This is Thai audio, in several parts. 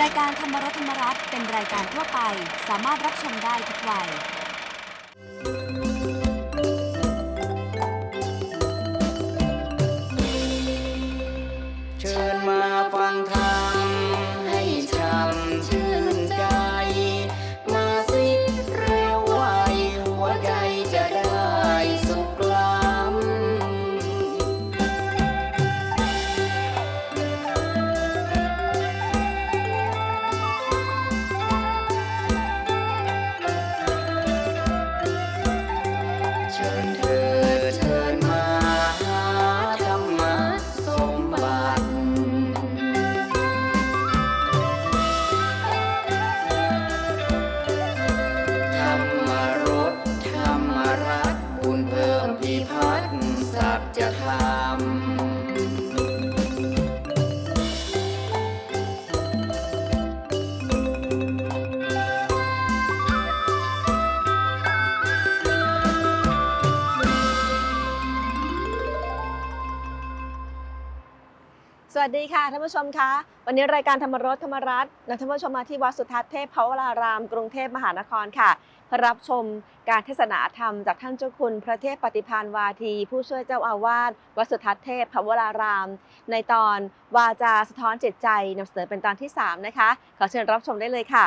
รายการธรรมรสธรรมรัตน์เป็นรายการทั่วไป สามารถรับชมได้ทุกวัย สัจธรรมสวัสดีค่ะท่านผู้ชมคะ วันนี้รายการธรรมรสธรรมรัตน์นำท่านผู้ชมมาที่วัดสุทัศน์เทพภวราราม กรุงเทพมหานครค่ะ รับชมการเทศนาธรรมจากท่านเจ้าคุณพระเทพปฏิพานวาที ผู้ช่วยเจ้าอาวาสวัดสุทัศน์เทพภวราราม ในตอนวาจาสะท้อนจิตใจนำเสนอเป็นตอนที่สามนะคะ ขอเชิญรับชมได้เลยค่ะ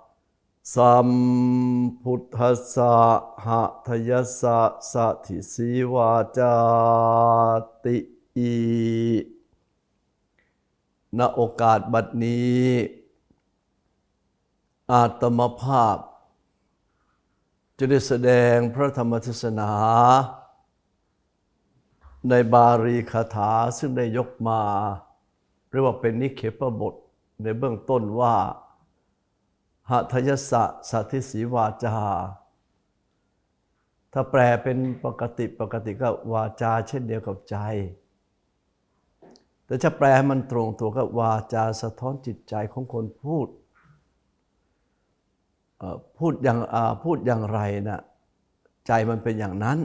สัมพุทธัสสะหะทยัสสะสัทิสีวาจาติอีณโอกาสบัดนี้ อาตมภาพ จะได้แสดงพระธรรมเทศนา ในบาลีคาถาซึ่งได้ยกมา เรียกว่าเป็นนิเคปบทในเบื้องต้นว่า หทยสะสัทธิสีวาจา ถ้าแปลเป็นปกติปกติก็วาจาเช่นเดียวกับใจ แต่จะแปลให้มันตรงตัวก็วาจาสะท้อนจิตใจของคนพูด พูดอย่างพูดอย่างไรนะใจมันเป็นอย่างนั้น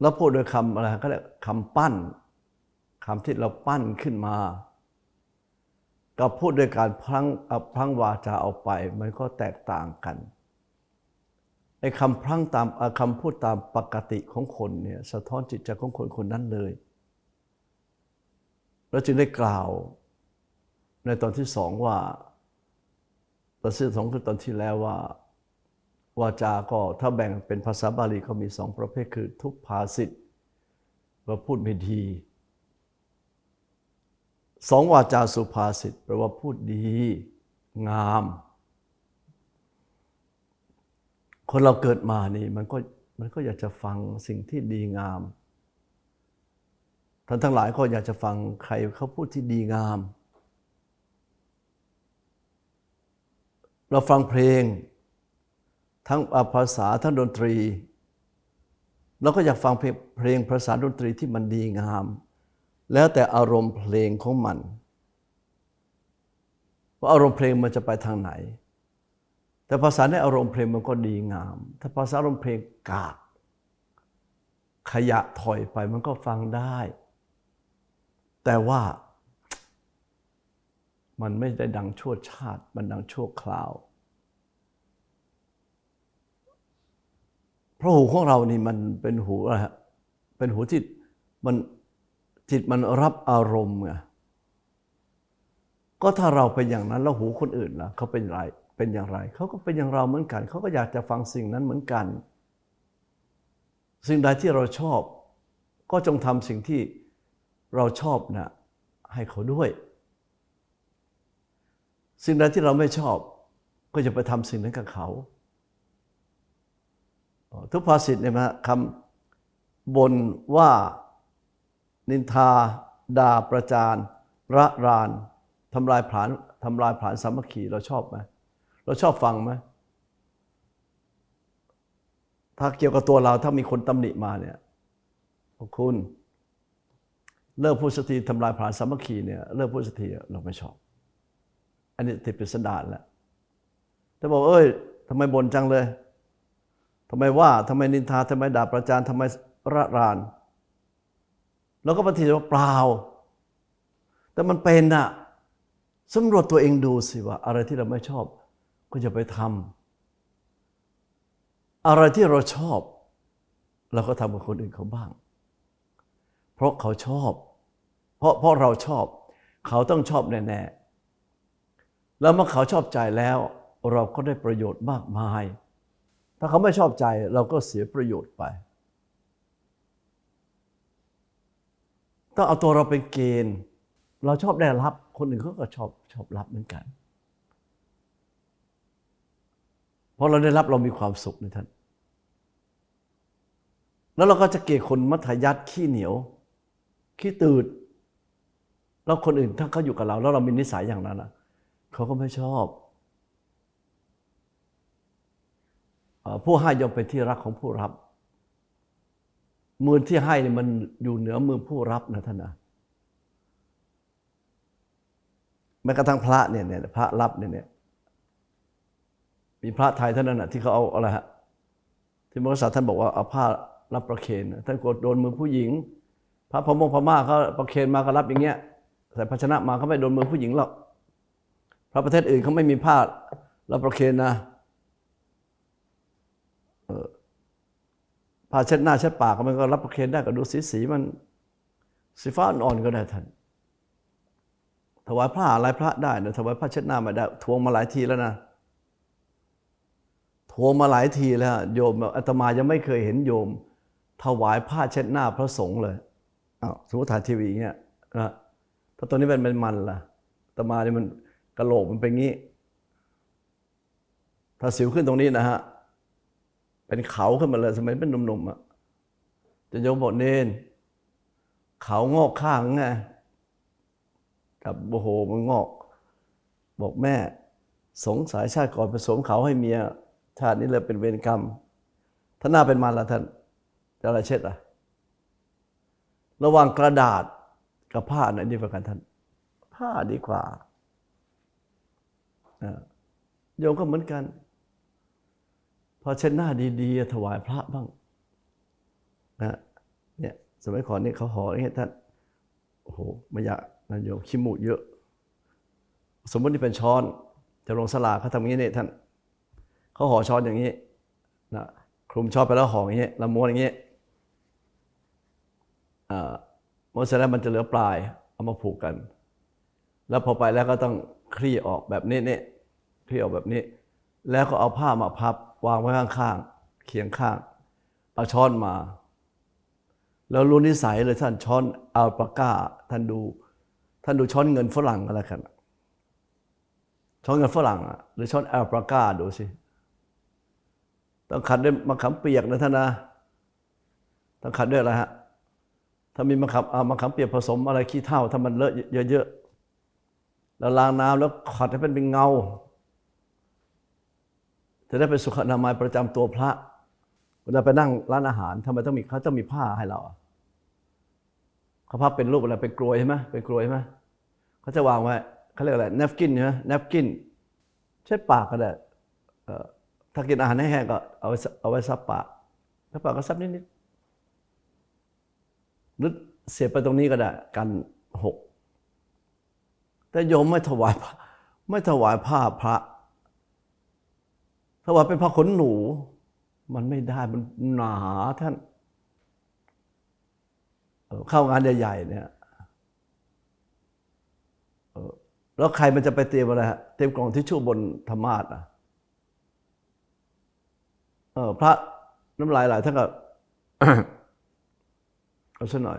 แล้วพูดโดยคำอะไรก็เรียกคำปั้นคำที่เราปั้นขึ้นมา กับพูดด้วยการพลังเอาพลังวาจาเอาไป มันก็แตกต่างกันไอ้คำพลังตามคำพูดตามปกติของคนเนี่ยสะท้อนจิตใจของคนคนนั้นเลยเราจึงได้กล่าวในตอนที่สองว่าตอนที่สองคือตอนที่แล้วว่าวาจาก็ถ้าแบ่งเป็นภาษาบาลีก็มีสองประเภทคือทุกภาสิทธ์ว่าพูดไม่ดี สองวาจาสุภาษิตแปลว่าพูดดี งาม คนเราเกิดมานี่มันก็มันก็อยากจะฟังสิ่งที่ดีงาม ท่านทั้งหลายก็อยากจะฟังใครเขาพูดที่ดีงาม เราฟังเพลง ทั้งภาษาทั้งดนตรี เราก็อยากฟังเพลงเพลงภาษาดนตรีที่มันดีงาม แล้วแต่อารมณ์เพลงของมัน ว่าอารมณ์เพลงมันจะไปทางไหน แต่ภาษาในอารมณ์เพลงมันก็ดีงาม ถ้าภาษาอารมณ์เพลงกาก ขยะถอยไปมันก็ฟังได้ แต่ว่ามันไม่ได้ดังชั่วชาติ มันดังชั่วคราว เพราะหูของเรานี่มันเป็นหูอะไรฮะ เป็นหูที่มัน จิตมันรับอารมณ์ไงก็ถ้าเราเป็นอย่างนั้นแล้วหูคนอื่นล่ะเขาเป็นไรเป็นอย่างไรเขาก็เป็นอย่างเราเหมือนกัน เขาก็อยากจะฟังสิ่งนั้นเหมือนกัน สิ่งใดที่เราชอบ ก็จงทำสิ่งที่เราชอบนะให้เขาด้วย สิ่งใดที่เราไม่ชอบ ก็จะไปทำสิ่งนั้นกับเขา ทุกภาษิตเนี่ยนะคำบนว่า นินทา ด่าประจานระรานทำลายผานทำลายผานสามัคคีเราชอบไหมเราชอบฟังไหมถ้าเกี่ยวกับตัวเราถ้ามีคนตำหนิมาเนี่ยพวกคุณ เลิกพูดสักทีทำลายผานสามัคคีเนี่ยเลิกพูดสถีเราไม่ชอบ อันนี้ติดเป็นสันดานแล้วแต่บอกเอ้ยทำไมบ่นจังเลยทำไมว่าทำไมนินทาทำไมด่าประจานทำไมระราน แล้วก็ปฏิเสธว่าเปล่า แต่มันเป็นอะสำรวจตัวเองดูสิว่า อะไรที่เราไม่ชอบ ก็จะไปทำอะไรที่เราชอบ เราก็ทำกับคนอื่นเขาบ้าง เพราะเขาชอบ เพราะเพราะเราชอบ เขาต้องชอบแน่ๆแล้วเมื่อเขาชอบใจแล้ว เราก็ได้ประโยชน์มากมาย ถ้าเขาไม่ชอบใจเราก็เสียประโยชน์ไป ต้องเอาตัวเราเป็นเกณฑ์ เราชอบได้รับ คนอื่นเขาก็ชอบชอบรับเหมือนกันเพราะเราได้รับเรามีความสุขในท่าน แล้วเราก็จะเกลียดคนมัธยัติขี้เหนียว ขี้ตืด แล้วคนอื่นถ้าเขาอยู่กับเรา แล้วเรามีนิสัยอย่างนั้นนะเขาก็ไม่ชอบ ผู้ให้ย่อมเป็นที่รักของผู้รับ มือที่ให้มันอยู่เหนือมือผู้รับนะท่านนะแม้กระทั่งพระเนี่ยเนี่ยพระรับเนี่ยเนี่ยมีพระไทยท่านนั้นนะที่เขาเอาอะไรฮะที่มรสาท่านบอกว่าเอาผ้ารับประเคนท่านกดโดนมือผู้หญิง พระพมงพม่าเขาประเคนมาก็รับอย่างเงี้ยใส่ภาชนะมาเขาไม่โดนมือผู้หญิงหรอกพระประเทศอื่นเขาไม่มีผ้ารับประเคนนะเออ ผ้าเช็ดหน้าเช็ดปากมันก็รับประเคนได้ก็ดูสีสีมันสีฟ้าอ่อนๆก็ได้ท่านถวายผ้าอะไรพระได้นะถวายผ้าเช็ดหน้าไม่ได้ทวงมาหลายทีแล้วนะทวงมาหลายทีแล้ว โยมอาตมายังไม่เคยเห็นโยม ถวายผ้าเช็ดหน้าพระสงฆ์เลยอ้าวสมมติถ่ายทีวีเงี้ยนะถ้าตัวนี้เป็นเป็นมันล่ะอาตมาเนี่ยมันกระโหลกมันเป็นงี้ ถ้าสิวขึ้นตรงนี้นะฮะ เป็นเขาขึ้นมาเลยสมัยเป็นหนุ่มๆอะจะโยมบอกเนนเขางอกข้างไงกับโอ้โหมันงอก บอกแม่ สงสัยชาติก่อนผสมเขาให้เมียชาตินี้เลยเป็นเวรกรรมถ้าหน้าเป็นมันละท่านจะอะไรเช็ดอะระหว่างกระดาษกับผ้าไหนดีกว่ากันท่าน ผ้าดีกว่าอ่าโยมก็เหมือนกัน พอเช็ดหน้าดีๆถวายพระบ้างนะเนี่ยสมัยก่อนนี่เขาห่ออย่างเงี้ยท่านโอ้โหไม่อยากนะโยมขี้มูกเยอะ สมมตินี่เป็นช้อนจะลงสลากเขาทำอย่างนี้เนี่ยท่านเขาห่อช้อนอย่างนี้นะคลุมช้อนไปแล้วห่ออย่างนี้แล้วม้วนอย่างนี้ยอ่าม้วนเสร็จแล้วมันจะเหลือปลายเอามาผูกกัน แล้วพอไปแล้วก็ต้องคลี่ออกแบบนี้เนี่ยคลี่ออกแบบนี้ แล้วก็เอาผ้ามาพับ วางไว้ข้างๆเคียงข้างเอาช้อนมา แล้วรู้นิสัยเลยท่านช้อนอัลปาก้าท่านดูท่านดูช้อนเงินฝรั่งก็แล้วกันช้อนเงินฝรั่งอะหรือช้อนแอลปรากาดูสิต้องขัดด้วยมะขามเปียกนะท่านนะต้องขัดด้วยอะไรฮะถ้ามีมะขามเอามะขามเปียกผสมอะไรขี้เถ้าถ้ามันเลอะเยอะๆแล้วล้างน้ำแล้วขัดให้เป็นเป็นเงา จะได้เป็นสุขนามัยประจำตัวพระเวลาไปนั่งร้านอาหารทำไมต้องมีเขาต้องมีผ้าให้เราเขาพับเป็นรูปอะไรเป็นกลวยใช่ไหมเป็นกลวยใช่ไหมเขาจะวางไว้เขาเรียกอะไรเนฟกินใช่ไหมเนฟกินเช็ดปากก็ได้ถ้ากินอาหารแห้งก็เอาไว้ซับเอาไว้ซับปากซับปากก็ซับนิดๆหรือเสียไปตรงนี้ก็ได้กันหกแต่โยมไม่ถวายไม่ถวายผ้าพระ ถ้าว่าเป็นผ้าขนหนู มันไม่ได้มันหนาท่าน เข้างานใหญ่ๆเนี่ยแล้วใครมันจะไปเตรียมอะไรฮะเตรียมกล่องทิชชู่บนธรรมาสอะเออพระน้ำลายไหลท่านก็เอาซะหน่อย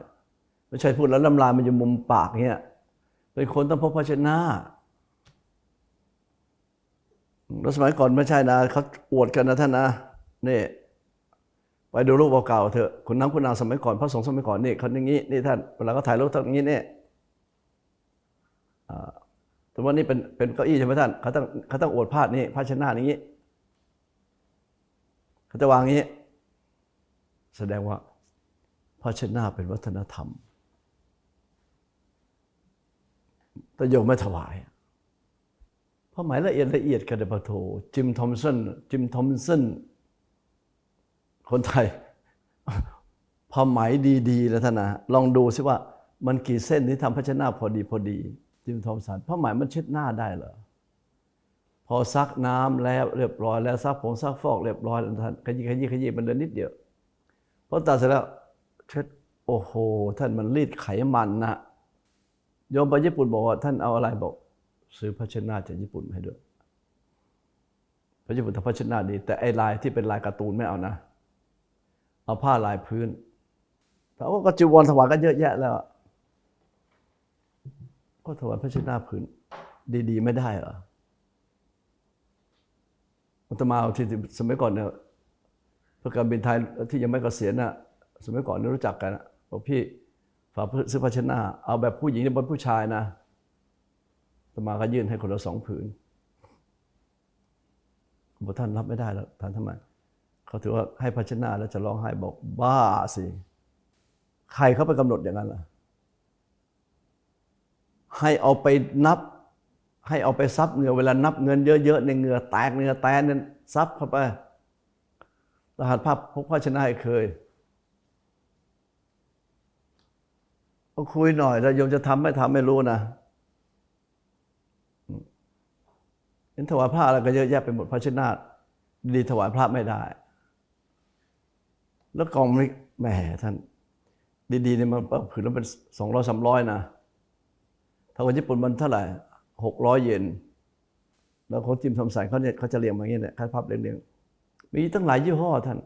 ไม่ใช่พูดแล้วน้ำลายมันอยู่มุมปากเนี่ยเป็นคนต้องพบภาชนะ แล้วสมัยก่อนไม่ใช่นะเขาอวดกันนะท่านนะนี่ไปดูรูปเก่าๆเถอะคุณน้ำคุณนางสมัยก่อนพระสงฆ์สมัยก่อนนี่เขาอย่างนี้นี่ท่านเวลาเขาถ่ายรูปท่านอย่างนี้นี่อ่าสมมตินี่เป็นเป็นเก้าอี้ใช่ไหมท่านเขาต้องเขาต้องอวดภาพนี่ภาชนะอย่างนี้เขาจะวางอย่างนี้ แสดงว่าภาชนะเป็นวัฒนธรรมแต่โยมไม่ถวาย เพราะหมายละเอียดละเอียดกันเดปโทจิมทอมสันจิมทอมสันคนไทยพอหมายดีๆแล้วท่านนะลองดูสิว่ามันกี่เส้นที่ทำภาชนะพอดีพอดี จิมทอมสันเพราะหมายมันเช็ดหน้าได้เหรอพอซักน้ำแล้วเรียบร้อยแล้วซักผงซักฟอกเรียบร้อยแล้วท่านขยี้ขยี้ขยี้มันเดินนิดเดียวพอตัดเสร็จแล้วเช็ดโอ้โห ท่านมันรีดไขมันนะโยมไปญี่ปุ่นบอกว่าท่านเอาอะไรบอก ซื้อภาชนะจากญี่ปุ่นมาให้ด้วยพระญี่ปุ่นทำภาชนะดี แต่ไอ้ลายที่เป็นลายการ์ตูนไม่เอานะ เอาผ้าลายพื้นแต่ว่าก็จีวรถวายก็เยอะแยะแล้ว ก็ถวายภาชนะพื้น ดี ๆ ไม่ได้เหรออาตมาเอาที่สมัยก่อนเนี่ยพระการบินไทยที่ยังไม่เกษียณน่ะสมัยก่อนเนี่รู้จักกันนะบอกพี่ฝากซื้อภาชนะ เอาแบบผู้หญิงบนผู้ชายนะ ตมาก็ยื่นให้คนละสองผืนบอกท่านรับไม่ได้แล้วท่านทำไมเขาถือว่าให้ภาชนะแล้วจะร้องไห้บอกบ้าสิใครเขาไปกำหนดอย่างนั้นล่ะ ให้เอาไปนับ ให้เอาไปซับเงื่อเวลานับเงินเยอะๆในเงื่อแตกเงื่อแตนนั้นซับเข้าไปรหัสภาพพกภาชนะให้เคยก็คุยหน่อยแล้วโยมจะทำไม่ทำไม่รู้นะ เห็นถวายพระอะไรก็เยอะแยะไปหมดภาชนะดีถวายพระไม่ได้ แล้วกองไม่แหมท่าน ดีๆเนี่ยมันผืนแล้วเป็นสองร้อยสามร้อยนะถ้าคนญี่ปุ่นมันเท่าไหร่หกร้อยเยนแล้วเขาจิ้มทำใส่เขาเนี่ยเขาจะเรียงมาอย่างนี้เนี่ยค่าพับเรียงๆมีตั้งหลายยี่ห้อท่าน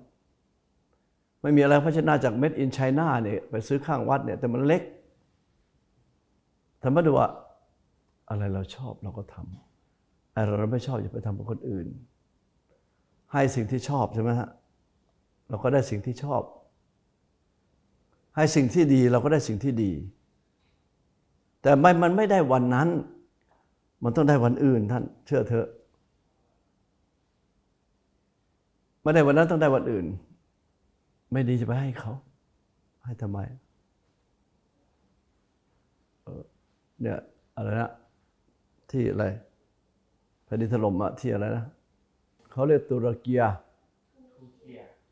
ไม่มีอะไรภาชนะจากเม็ดอินไชน่าเนี่ยไปซื้อข้างวัดเนี่ยแต่มันเล็กทำมาดูว่าอะไรเราชอบเราก็ทำ อะไรเราไม่ชอบอย่าไปทำกับคนอื่น ให้สิ่งที่ชอบใช่ไหมฮะเราก็ได้สิ่งที่ชอบ ให้สิ่งที่ดีเราก็ได้สิ่งที่ดี แต่ไม่มันไม่ได้วันนั้น มันต้องได้วันอื่นท่านเชื่อเถอะไม่ได้วันนั้นต้องได้วันอื่น ไม่ดีจะไปให้เขา ให้ทำไมเนี่ยอะไรนะที่อะไร นดินถล่มอะที่อะไรนะเขาเรียกตุรกีย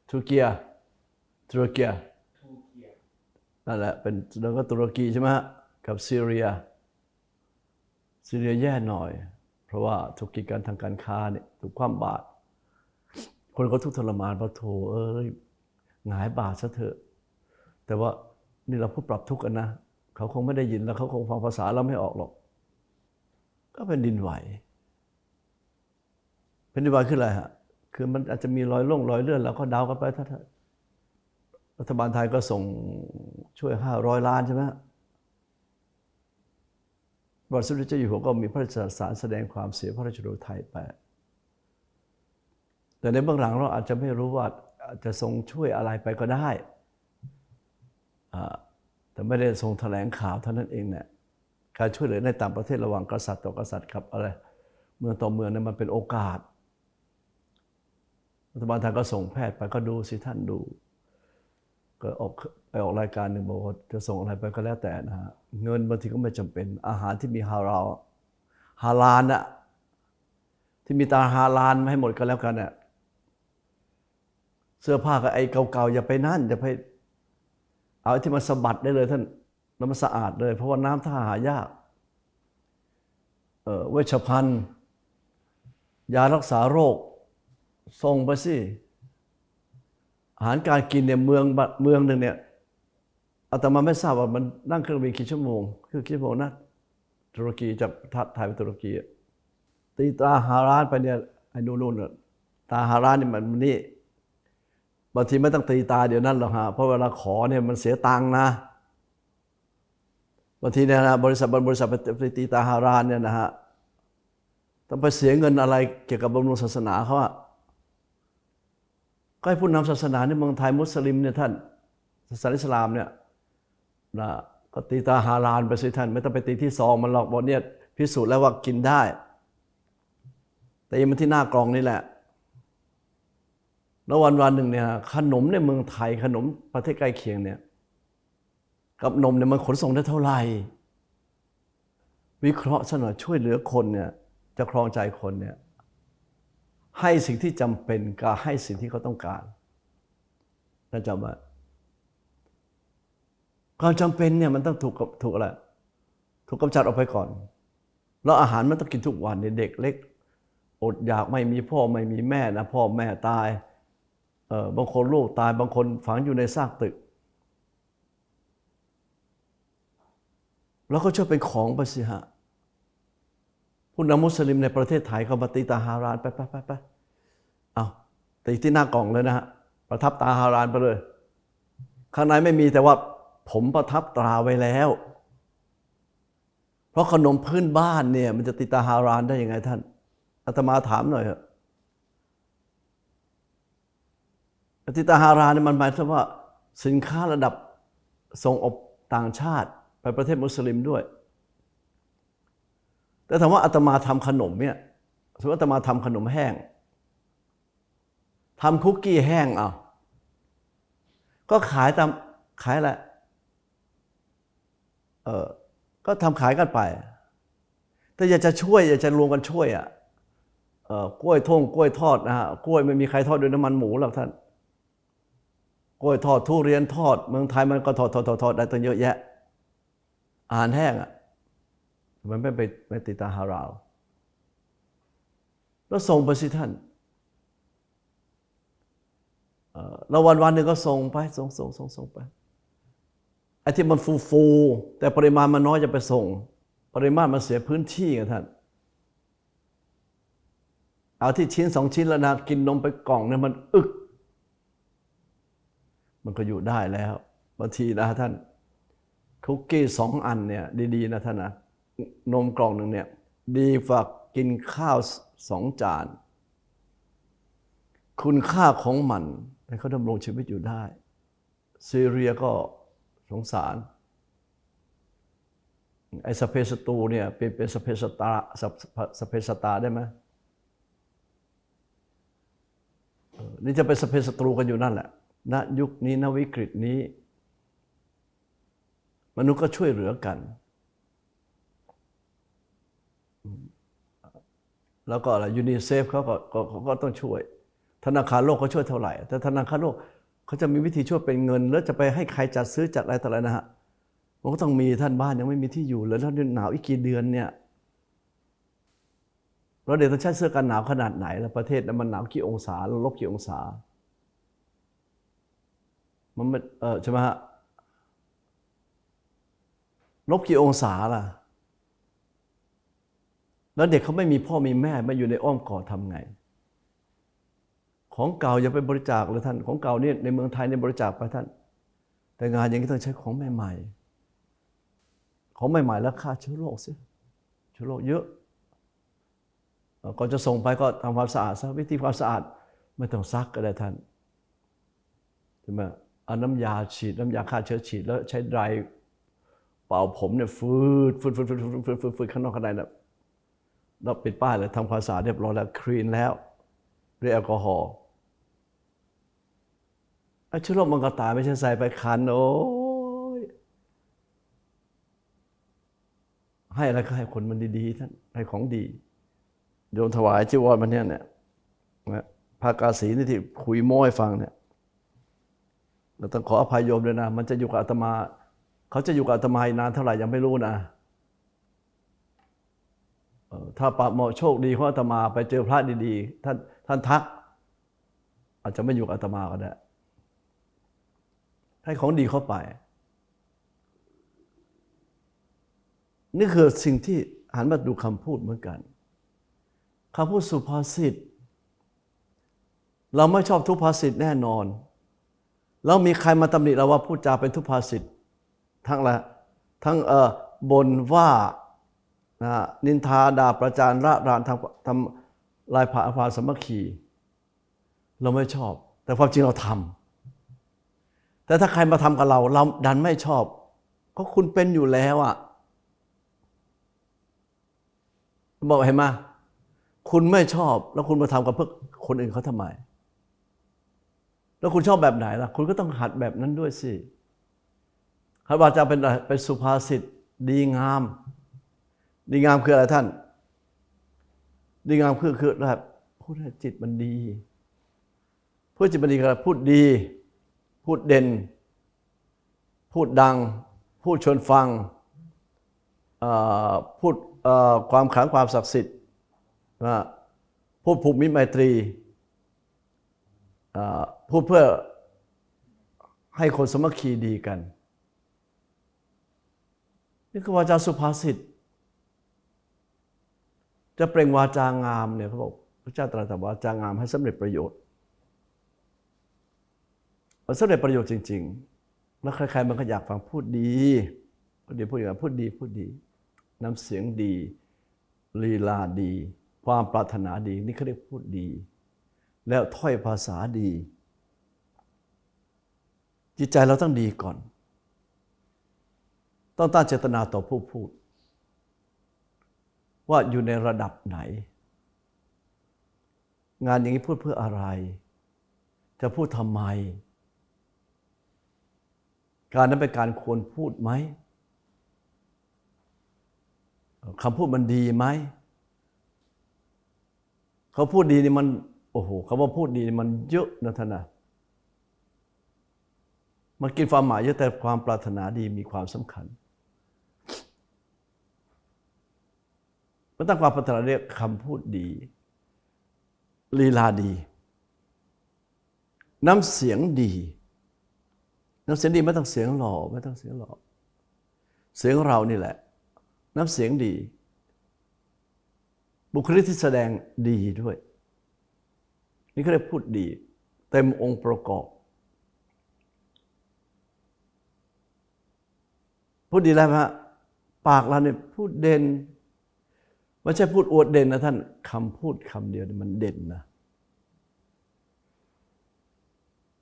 ตุรกียตุรกียนั่นแหละเป็นแล้วก็ตุรกีใช่ไหมฮะกับซีเรียซีเรียแย่หน่อย เพราะว่าธุรกิจการทางการค้าเนี่ยถูกคว่ำบาตรคนก็ทุกข์ทรมานเพราะโถเอ้ยหงายบาทซะเถอะ แต่ว่านี่เราพูดปรับทุกข์กันนะ เขาคงไม่ได้ยินแล้วเขาคงฟังภาษาเราไม่ออกหรอก ก็เป็นดินไหว เป็นดินไหวคืออะไรฮะคือมันอาจจะมีรอยล่งรอยเลื่อนแล้วก็เดากันไปถ้ารัฐบาลไทยก็ส่งช่วยห้าร้อยล้านใช่ไหมบทสมเด็จเจ้าอยู่หัวก็มีพระราชสารแสดงความเสียพระราชโดไทยไป แต่ในเบื้องหลังเราอาจจะไม่รู้ว่าอาจจะทรงช่วยอะไรไปก็ได้ แต่ไม่ได้ทรงแถลงข่าวเท่านั้นเองเนี่ยการช่วยเหลือในต่างประเทศระหว่างกษัตริย์ต่อกษัตริย์ครับอะไร เมืองต่อเมืองเนี่ยมันเป็นโอกาส รัฐบาลไทยก็ส่งแพทย์ไปก็ดูสิท่านดู ก็ออกไปออกรายการหนึ่งบอกว่าจะส่งอะไรไปก็แล้วแต่นะฮะเงินบางทีก็ไม่จำเป็นอาหารที่มีฮาลาลฮาลาลอะที่มีตาฮาลาลไม่ให้หมดก็แล้วกันอะเสื้อผ้ากับไอ้เก่าๆอย่าไปนั่นอย่าไปเอาไอ้ที่มันสะบัดได้เลยท่านแล้วมันสะอาดเลย เพราะว่าน้ำท่าหายากเเวชภัณฑ์ ยารักษาโรค ส่งไปสิ อาหารการกินเนี่ยเมืองบเมืองหนึ่งเนี่ยอาตมาไม่ทราบว่ามันนั่งเครื่องบินกี่ชั่วโมง คือกี่ชั่วโมงนะตุรกีจากไทยไปตุรกีตีตาหารานไปเนี่ยไอ้นู่นนู่นน่ะตาหารานนี่มันนี่บางทีไม่ต้องตีตาเดี๋ยวนั้นหรอกฮะเพราะเวลาขอเนี่ยมันเสียตังค์นะบางทีเนี่ยนะบริษัทบริษัทไปตีตาหารานเนี่ยนะฮะต้องไปเสียเงินอะไรเกี่ยวกับบำรุงศาสนาเขาอะ ก็ให้ผู้นำศาสนาในเมืองไทยมุสลิมเนี่ยท่านศาสนาอิสลามเนี่ยนะก็ตีตาฮาลาลไปสิท่าน ไม่ต้องไปตีที่ซองมันหรอกบอกเนี่ยพิสูจน์แล้วว่ากินได้ แต่ยังมันที่หน้ากรองนี่แหละ แล้ววันวันหนึ่งเนี่ยขนมในเมืองไทยขนมประเทศใกล้เคียงเนี่ยกับนมเนี่ยมันขนส่งได้เท่าไหร่ วิเคราะห์ซะหน่อยช่วยเหลือคนเนี่ยจะครองใจคนเนี่ย ให้สิ่งที่จำเป็นกับให้สิ่งที่เขาต้องการน่าจำไว้ความจำเป็นเนี่ยมันต้องถูกถูกอะไรถูกกำจัดออกไปก่อน แล้วอาหารมันต้องกินทุกวันเนี่ยเด็กเล็ก อดอยากไม่มีพ่อไม่มีแม่นะพ่อแม่ตายเออบางคนลูกตายบางคนฝังอยู่ในซากตึก แล้วก็ช่วยเป็นของไปสิฮะ ผู้นำมุสลิมในประเทศไทยเขามาตีตาฮารานไปไปไปไปเอาตีที่หน้ากล่องเลยนะฮะประทับตาฮารานไปเลย ข้างในไม่มีแต่ว่าผมประทับตราไว้แล้ว เพราะขนมพื้นบ้านเนี่ย มันจะติตาฮารานได้ยังไงท่านอาตมาถามหน่อยเถอะติตาฮารานเนี่ยมันหมายถึงว่าสินค้าระดับส่งออกต่างชาติ ไปประเทศมุสลิมด้วย แต่ถามว่าอาตมาทำขนมเนี่ยสมมติอาตมาทำขนมแห้งทำคุกกี้แห้งเอาก็ขายตามขายแหละเออก็ทำขายกันไป แต่อยากจะช่วยอยากจะรวมกันช่วยอะเออกล้วยทงกล้วยทอดนะฮะกล้วยไม่มีใครทอดด้วยน้ำมันหมูหรอกท่านกล้วยทอดทุเรียนทอด เมืองไทยมันก็ทอดทอดทอดทอดได้ตั้งเยอะแยะอาหารแห้งอะ มันไม่ไปไม่ติดตาฮาราว แล้วส่งไปสิท่านเอ่อแล้ววันวันหนึ่งก็ส่งไปส่งส่งส่งส่งไปไอ้ที่มันฟูฟู แต่ปริมาณมันน้อยจะไปส่ง ปริมาณมันเสียพื้นที่ไงท่าน เอาที่ชิ้นสองชิ้นแล้วนะกินนมไปกล่องเนี่ยมันอึก มันก็อยู่ได้แล้วบางทีนะท่านคุกกี้สองอันเนี่ยดี ๆ นะท่านนะ นมกล่องหนึ่งเนี่ยดีฝากกินข้าวสองจาน คุณค่าของมันให้เขาดำรงชีวิตอยู่ได้ซีเรียก็สงสารไอ้สเปสตูเนี่ยเป็นเป็นสเปสตาสเปสเปสตาได้ไหมนี่จะเป็นสเปสตรูกันอยู่นั่นแหละณยุคนี้ณวิกฤตนี้ มนุษย์ก็ช่วยเหลือกัน แล้วก็อะไรยูนิเซฟเขาก็ก็เขาก็ต้องช่วย ธนาคารโลกเขาช่วยเท่าไหร่ แต่ธนาคารโลกเขาจะมีวิธีช่วยเป็นเงิน แล้วจะไปให้ใครจัดซื้อจัดอะไรต่ออะไรนะฮะมันก็ต้องมีท่านบ้านยังไม่มีที่อยู่เลยแล้วหนาวอีกกี่เดือนเนี่ยเราเดี๋ยวต้องใช้เสื้อกันหนาวขนาดไหนแล้วประเทศนั้นมันหนาวกี่องศาลบกี่องศา มันเออใช่ไหมฮะลบกี่องศาล่ะ แล้วเด็กเขาไม่มีพ่อมีแม่มาอยู่ในอ้อมกอดทำไง ของเก่าอย่าไปบริจาคเลยท่าน ของเก่าเนี่ยในเมืองไทยในบริจาคไปท่าน แต่งานอย่างนี้ต้องใช้ของใหม่ๆ ของใหม่ๆแล้วฆ่าเชื้อโรคเสียเชื้อโรคเยอะก่อนจะส่งไปก็ทำความสะอาดซะวิธีความสะอาดไม่ต้องซักก็ได้ท่านใช่ไหมเอาน้ำยาฉีดน้ำยาฆ่าเชื้อฉีดแล้วใช้ไดร์เป่าผมเนี่ยฟืดฟืดฟืดฟืดฟืดฟืดฟืดข้างนอกข้างในน่ะ แล้วปิดป้ายเลยทำความสะอาดเรียบร้อยแล้วคลีนแล้วด้วยแอลกอฮอล์ไอ้เชื้อโรคมันก็ตายไม่ใช่ใส่ไปคันโอ้ยให้อะไรก็ให้คนมันดีๆท่านให้ของดี โยมถวายจีวรมันเนี่ยเนี่ยนะพระกาสีนี่ที่คุยโม้ให้ฟังเนี่ยเราต้องขออภัยโยมเลยนะ มันจะอยู่กับอาตมา เขาจะอยู่กับอาตมาอีกนานเท่าไหร่ยังไม่รู้นะ ถ้าปะเหมาะโชคดีของอาตมาไปเจอพระดีๆท่านท่านทัก อาจจะไม่อยู่กับอาตมาก็ได้ ให้ของดีเข้าไป นี่คือสิ่งที่หันมาดูคำพูดเหมือนกันคำพูดสุภาษิตเราไม่ชอบทุพภาษิตแน่นอน แล้วมีใครมาตำหนิเราว่าพูดจาเป็นทุพภาษิตทั้งละทั้งเออบนว่า นะนินทาด่าประจานระรานทำทำลายผาอภาสมัคคี เราไม่ชอบ แต่ความจริงเราทำแต่ถ้าใครมาทำกับเรา เราดันไม่ชอบก็คุณเป็นอยู่แล้วอะบอกเห็นไหมคุณไม่ชอบ แล้วคุณมาทำกับเพื่อคนอื่นเขาทำไม แล้วคุณชอบแบบไหนล่ะ คุณก็ต้องหัดแบบนั้นด้วยสิหัดว่าจะเป็นอะไรเป็นสุภาษิตดีงาม ดีงามคืออะไรท่าน ดีงามคือคือแบบพูดให้จิตมันดีพูดจิตมันดีคือพูดดี พูดเด่น พูดดัง พูดชวนฟังพูดความขลังความศักดิ์สิทธิ์พูดผูมิตรไมตรีพูดเพื่อให้คนสมัคคีดีกัน นี่คือวาจาสุภาษิต จะเปล่งวาจางามเนี่ยเขาบอกพระเจ้าตรัสว่าวาจางามให้สำเร็จประโยชน์มันสำเร็จประโยชน์จริง ๆ แล้วใครๆมันก็อยากฟังพูดดีพูดดีพูดอย่างพูดดีพูดดีน้ำเสียงดีลีลาดี ความปรารถนาดีนี่เขาเรียกพูดดี แล้วถ้อยภาษาดี จิตใจเราต้องดีก่อน ต้องตั้งเจตนาต่อผู้พูด ว่าอยู่ในระดับไหน งานอย่างนี้พูดเพื่ออะไร จะพูดทำไม การนั้นเป็นการควรพูดไหมคำพูดมันดีไหม เขาพูดดีนี่มัน โอ้โหคำว่าพูดดีนี่มันเยอะนะท่านนะมันกินความหมายเยอะแต่ความปรารถนาดีมีความสำคัญ มันตั้งความปรารถนาเรียกคำพูดดี ลีลาดี น้ำเสียงดี น้ำเสียงดีไม่ต้องเสียงหล่อไม่ต้องเสียงหล่อเสียงเรานี่แหละ น้ำเสียงดี บุคลิกที่แสดงดีด้วย นี่เขาเรียกพูดดี เต็มองค์ประกอบพูดดีแล้วฮะปากเราเนี่ยพูดเด่น ไม่ใช่พูดอวดเด่นนะท่านคำพูดคำเดียวเนี่ยมันเด่นนะ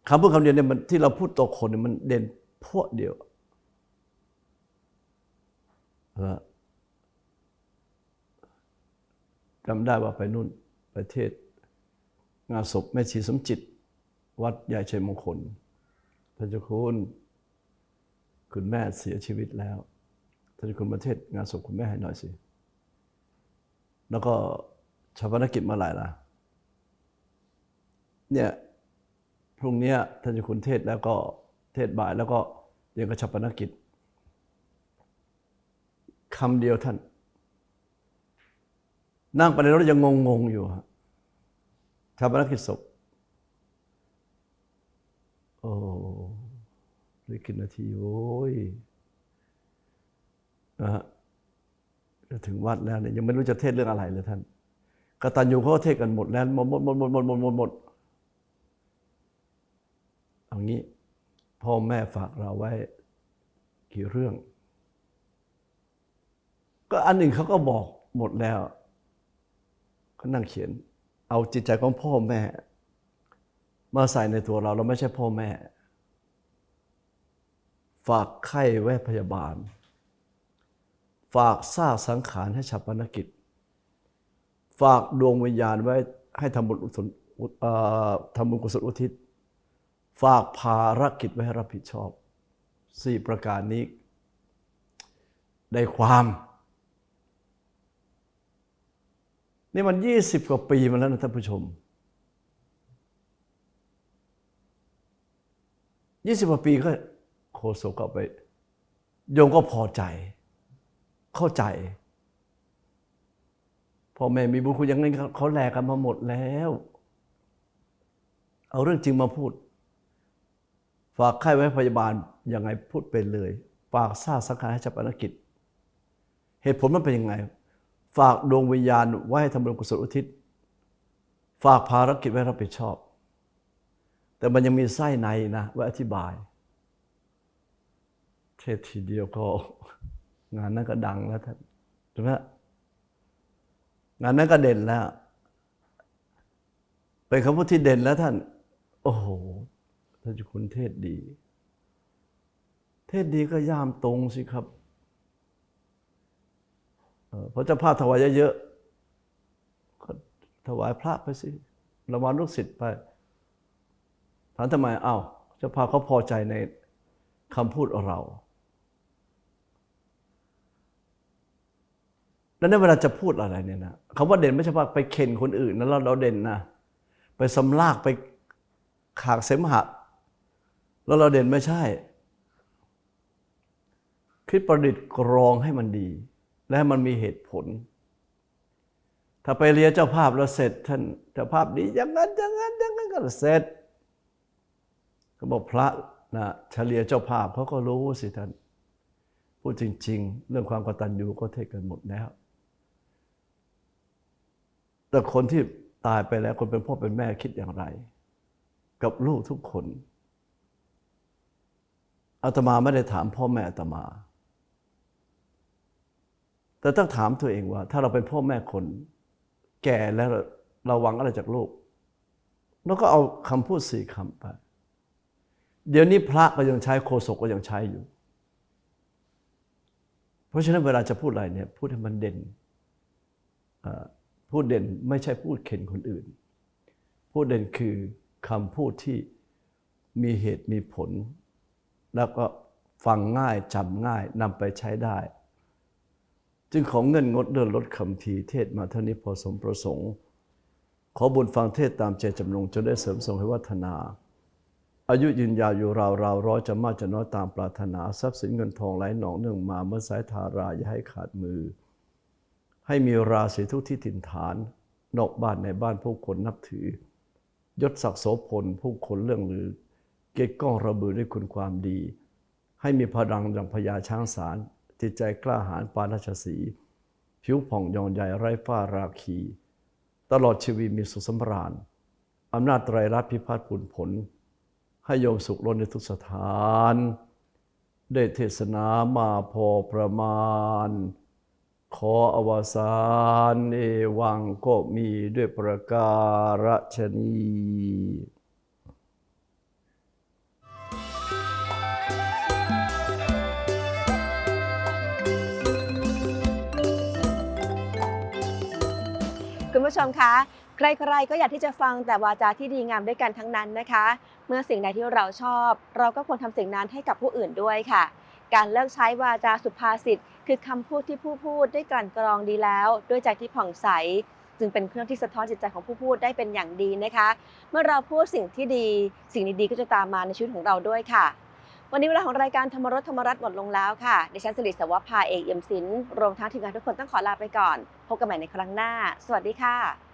คำพูดคำเดียวเนี่ยมันที่เราพูดต่อคนเนี่ยมันเด่นพวกเดียวจำได้ว่าไปนู่นประเทศ งานศพแม่ชีสมจิต วัดใหญ่ชัยมงคลท่านเจ้าคุณคุณแม่เสียชีวิตแล้วท่านเจ้าคุณประเทศงานศพคุณแม่ให้หน่อยสิ แล้วก็ชาปนกิจเมื่อไหร่ล่ะเนี่ยพรุ่งนี้ท่านจ้าคุณเทศแล้วก็เทศบ่ายแล้วก็เดี๋ยวก็ชาปนกิจคำเดียวท่าน นั่งไปในรถยังงงๆอยู่ฮะชาปนกิจศพโอ้เหลือกี่นาทีโอ้ยนะฮะ ถึงวัดแล้วเนี่ยยังไม่รู้จะเทศเรื่องอะไรเลยท่านกตัญญูเขาเทศกันหมดแล้วหมดหมดหมดหมดหมดหมดหมดหมดเอางี้พ่อแม่ฝากเราไว้กี่เรื่อง ก็อันหนึ่งเขาก็บอกหมดแล้วก็นั่งเขียน เอาจิตใจของพ่อแม่ มาใส่ในตัวเราเราไม่ใช่พ่อแม่ ฝากไข้ไว้พยาบาล ฝากซากสังขารให้ฉับพนกิจ ฝากดวงวิญญาณไว้ให้ทำบุญอุทิศทำบุญกุศลอุทิศ ฝากภารกิจไว้ให้รับผิดชอบสี่ประการนี้ ได้ความ นี่มันยี่สิบกว่าปีมาแล้วนะท่านผู้ชมยี่สิบกว่าปีก็โคโซก็ไปโยมก็พอใจ เข้าใจพ่อแม่มีบุญคุณยังไงเขาแลกกันมาหมดแล้ว เอาเรื่องจริงมาพูด ฝากไข้ไว้พยาบาลยังไงพูดไปเลยฝากซากสังขารให้ชาปนกิจ เหตุผลมันเป็นยังไง ฝากดวงวิญญาณไว้ให้ทำบุญกุศลอุทิศ ฝากภารกิจไว้รับผิดชอบ แต่มันยังมีไส้ในนะไว้อธิบายเทศทีเดียวก็ งานนั้นก็ดังแล้วท่านถูกไหมงานนั้นก็เด่นแล้ว เป็นคำพูดที่เด่นแล้วท่าน โอ้โหท่านจุคุณเทศดี เทศดีก็ย่ามตรงสิครับเพระเจ้าภาพถวายเยอะๆก็ถวายพระไปสิรางวัลลูกศิษย์ไปถามทำไม เอ้าเจ้าภาพเขาพอใจในคำพูดเรา แล้วในเวลาจะพูดอะไรเนี่ยนะคำว่าเด่นไม่ใช่ว่าไปเข็นคนอื่นนะเราเราเด่นนะ ไปสำลากไปขากเสมหะแล้วเราเด่นไม่ใช่ คิดประดิษฐ์กรองให้มันดี และมันมีเหตุผล ถ้าไปเรียนเจ้าภาพแล้วเสร็จ ท่านเจ้าภาพดีอย่างนั้นอย่างนั้นอย่างนั้นก็เสร็จเขาบอกพระนะเฉลียเจ้าภาพเขาก็รู้สิท่านพูดจริง ๆ เรื่องความกตัญญูก็เทศกันหมดแล้ว แต่คนที่ตายไปแล้วคนเป็นพ่อเป็นแม่คิดอย่างไร กับลูกทุกคนอาตมาไม่ได้ถามพ่อแม่อาตมา แต่ต้องถามตัวเองว่า ถ้าเราเป็นพ่อแม่คน แก่แล้วเราหวังอะไรจากลูกเราก็เอาคำพูดสี่คำไป เดี๋ยวนี้พระก็ยังใช้โคศกก็ยังใช้อยู่ เพราะฉะนั้นเวลาจะพูดอะไรเนี่ยพูดให้มันเด่น เอ่อพูดเด่นไม่ใช่พูดเข็นคนอื่นพูดเด่นคือคำพูดที่มีเหตุมีผล แล้วก็ฟังง่ายจำง่ายนำไปใช้ได้ จึงของเงินงดเดินลดคำทีเทศมาเท่านี้พอสมประสงค์ ขอบุญฟังเทศตามเจจำนงจนได้เสริมส่งให้วัฒนา อายุยืนยาวอยู่ราวราวร้อยจะมากจะน้อยตามปรารถนา ทรัพย์สินเงินทองไหลหนองเนื่องมาเมื่อสายทาราอย่าให้ขาดมือ ให้มีราศีทุกที่ถิ่นฐาน นอกบ้านในบ้านผู้คนนับถือ ยศศักดิ์โสพลผู้คนเรื่องลือ เกยรตก้องระบือด้วยคุณความดี ให้มีพลังดังพญาช้างสารจิตใจกล้าหาญปานราชสีผิวผ่องยองใหญ่ไร้ฝ้าราคี ตลอดชีวิตมีสุขสำราญอำนาจไตรรัตน์พิพัฒน์ผลผล ให้โยมสุขล้นในทุกสถาน ได้เทศนามาพอประมาณ ขออวสานเอวังก็มีด้วยประการฉนีคุณผู้ชมคะใครๆก็อยากที่จะฟังแต่วาจาที่ดีงามด้วยกันทั้งนั้นนะคะ เมื่อสิ่งใดที่เราชอบ เราก็ควรทำสิ่งนั้นให้กับผู้อื่นด้วยค่ะ การเลิกใช้วาจาสุภาษิต คือคำพูดที่ผู้พูดได้กลั่นกรองดีแล้ว ด้วยใจที่ผ่องใส จึงเป็นเครื่องที่สะท้อนจิตใจของผู้พูดได้เป็นอย่างดีนะคะ เมื่อเราพูดสิ่งที่ดี สิ่งดีๆก็จะตามมาในชีวิตของเราด้วยค่ะ วันนี้เวลาของรายการธรรมรสธรรมรัตน์หมดลงแล้วค่ะดิฉันสิริสวภาเอกเอี่ยมศิลป์รวมทั้งทีมงานทุกคนต้องขอลาไปก่อน พบกันใหม่ในครั้งหน้า สวัสดีค่ะ